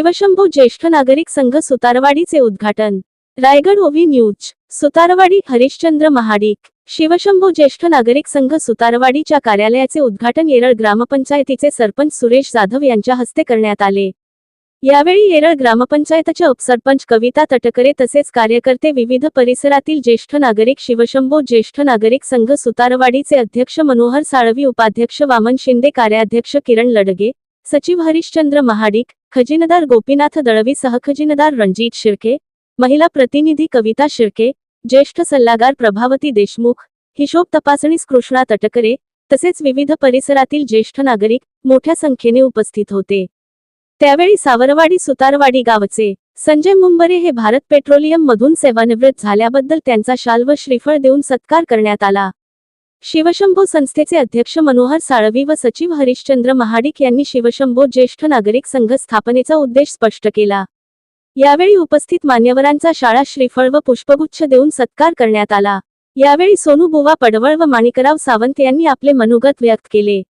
शिवशंभू ज्येष्ठ नागरिक संघ सुतारवाडीचे उद्घाटन. रायगड ओवी न्यूज सुतारवाडी हरिश्चंद्र महाडिक शिवशंभू ज्येष्ठ नागरिक संघ सुतारवाडीच्या कार्यालयाचे उद्घाटन येरळ ग्रामपंचायतीचे सरपंच सुरेश जाधव यांच्या हस्ते करण्यात आले. यावेळी येरळ ग्रामपंचायतच्या उपसरपंच कविता तटकरे तसेच कार्यकर्ते विविध परिसरातील ज्येष्ठ नागरिक शिवशंभू ज्येष्ठ नागरिक संघ सुतारवाडीचे अध्यक्ष मनोहर साळवी उपाध्यक्ष वामन शिंदे कार्याध्यक्ष किरण लडगे सचिव हरिश्चंद्र महाडिक खजिनदार गोपीनाथ दळवी सहखजिनदार रणजित शिर्के महिला प्रतिनिधी कविता शिर्के ज्येष्ठ सल्लागार प्रभावती देशमुख हिशोब तपासणीस कृष्णा तटकरे तसेच विविध परिसरातील ज्येष्ठ नागरिक मोठ्या संख्येने उपस्थित होते त्यावेळी सावरवाडी सुतारवाडी गावचे संजय मुंबरे हे भारत पेट्रोलियम मधून सेवानिवृत्त झाल्याबद्दल त्यांचा शाल व श्रीफळ देऊन सत्कार करण्यात आला शिवशंभो संस्थेचे अध्यक्ष मनोहर साळवी व सचिव हरिश्चंद्र महाडिक यांनी शिवशंभो ज्येष्ठ नागरिक संघ स्थापनेचा उद्देश स्पष्ट केला. यावेळी उपस्थित मान्यवरांचा शाळा श्रीफळ व पुष्पगुच्छ देऊन सत्कार करण्यात आला. यावेळी सोनू बुवा पडवळ व माणिकराव सावंत यांनी आपले मनोगत व्यक्त केले.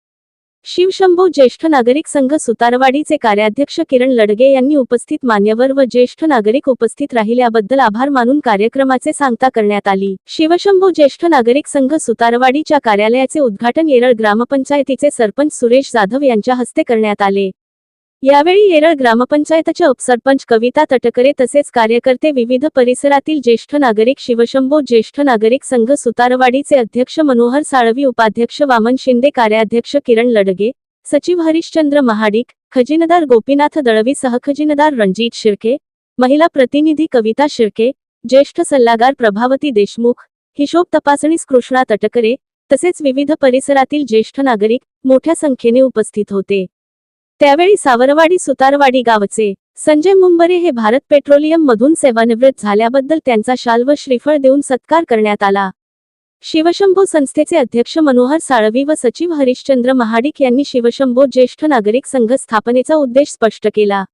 शिवशंभो ज्येष्ठ नागरिक संघ सुतारवाडीचे कार्याध्यक्ष किरण लडगे यांनी उपस्थित मान्यवर व ज्येष्ठ नागरिक उपस्थित राहिल्याबद्दल आभार मानून कार्यक्रमाचे सांगता करण्यात आली. शिवशंभो ज्येष्ठ नागरिक संघ सुतारवाडीच्या कार्यालयाचे उद्घाटन येरळ ग्रामपंचायतीचे सरपंच सुरेश जाधव यांच्या हस्ते करण्यात आले. यावेळी येरळ ग्रामपंचायतच्या उपसरपंच कविता तटकरे तसेच कार्यकर्ते विविध परिसरातील ज्येष्ठ नागरिक शिवशंभो ज्येष्ठ नागरिक संघ सुतारवाडीचे अध्यक्ष मनोहर साळवी उपाध्यक्ष वामन शिंदे कार्याध्यक्ष किरण लडगे सचिव हरिश्चंद्र महाडिक खजिनदार गोपीनाथ दळवी सहखजिनदार रणजित शिर्के महिला प्रतिनिधी कविता शिर्के ज्येष्ठ सल्लागार प्रभावती देशमुख हिशोब तपासणीस कृष्णा तटकरे तसेच विविध परिसरातील ज्येष्ठ नागरिक मोठ्या संख्येने उपस्थित होते. त्यावेळी सावरवाडी सुतारवाडी गावचे संजय मुंबरे हे भारत पेट्रोलियम मधून सेवानिवृत्त झाल्याबद्दल त्यांचा शाल व श्रीफळ देऊन सत्कार करण्यात आला. शिवशंभो संस्थेचे अध्यक्ष मनोहर साळवी व सचिव हरिश्चंद्र महाडिक यांनी शिवशंभो ज्येष्ठ नागरिक संघ स्थापनेचा उद्देश स्पष्ट केला.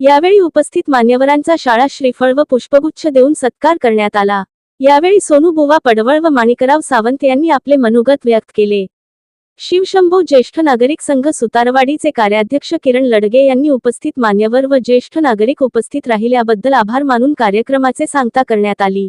यावेळी उपस्थित मान्यवरांचा शाळा श्रीफळ व पुष्पगुच्छ देऊन सत्कार करण्यात आला. यावेळी सोनू बुवा पडवळ व माणिकराव सावंत यांनी आपले मनोगत व्यक्त केले. शिवशंभो ज्येष्ठ नागरिक संघ सुतारवाडीचे कार्याध्यक्ष किरण लडगे यांनी उपस्थित मान्यवर व ज्येष्ठ नागरिक उपस्थित राहिल्याबद्दल आभार मानून कार्यक्रमाचे सांगता करण्यात आली.